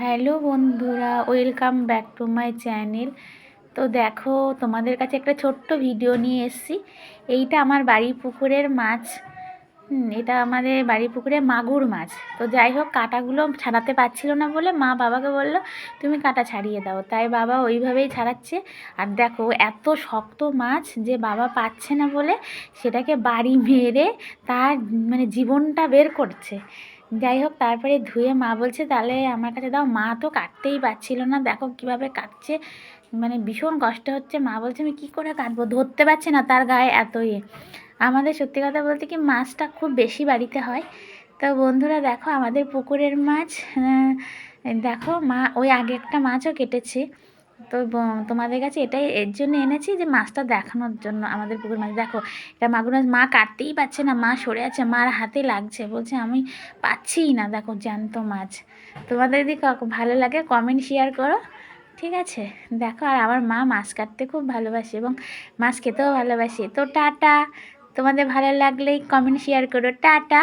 Hello বন্ধুরা, welcome back to my channel. তো দেখো, তোমাদের কাছে একটা ছোট্ট ভিডিও নিয়ে এসেছি। এইটা আমার বাড়ির পুকুরের মাছ। এটা আমাদের বাড়ির পুকুরে মাগুর মাছ। তো যাই হোক, কাঁটাগুলো ছাড়াতে পারছিল না বলে মা বাবাকে বলল, তুমি কাঁটা ছাড়িয়ে দাও। তাই বাবা ওইভাবেই ছাড়াচ্ছে। আর দেখো, এত শক্ত মাছ যে বাবা পাচ্ছে না বলে সেটাকে বাড়ি মেরে তার মানে জীবনটা বের করছে। যাই হোক তারপরে ধুয়ে মা বলছে, তাহলে আমার কাছে দাও। মা তো কাটতেই পারছিল না। দেখো কীভাবে কাটছে। মানে ভীষণ কষ্ট হচ্ছে। মা বলছে, আমি কী করে কাটবো? ধরতে পারছে না তার গায়ে এত ইয়ে। আমাদের সত্যি কথা বলতে কি, মাছটা খুব বেশি বাড়িতে হয়। তো বন্ধুরা, দেখো আমাদের পুকুরের মাছ দেখো মা, ওই আগে একটা মাছও কেটেছে। তো তোমাদের কাছে এটাই এর জন্য এনেছি যে মাছটা দেখানোর জন্য আমাদের পুকুর মাছ। দেখো, এটা মাগুর মাছ, মা কাটতেই পারছে না, মা সরে আছে, মার হাতে লাগছে। বলছে, আমি পাচ্ছিই না। দেখো, জ্যান্ত মাছ। তোমাদের যদি ভালো লাগে কমেন্ট শেয়ার করো। ঠিক আছে? দেখো, আর আমার মা মাছ কাটতে খুব ভালোবাসে এবং মাছ খেতেও ভালোবাসে। তো টাটা! তোমাদের ভালো লাগলেই কমেন্ট শেয়ার করো। টাটা!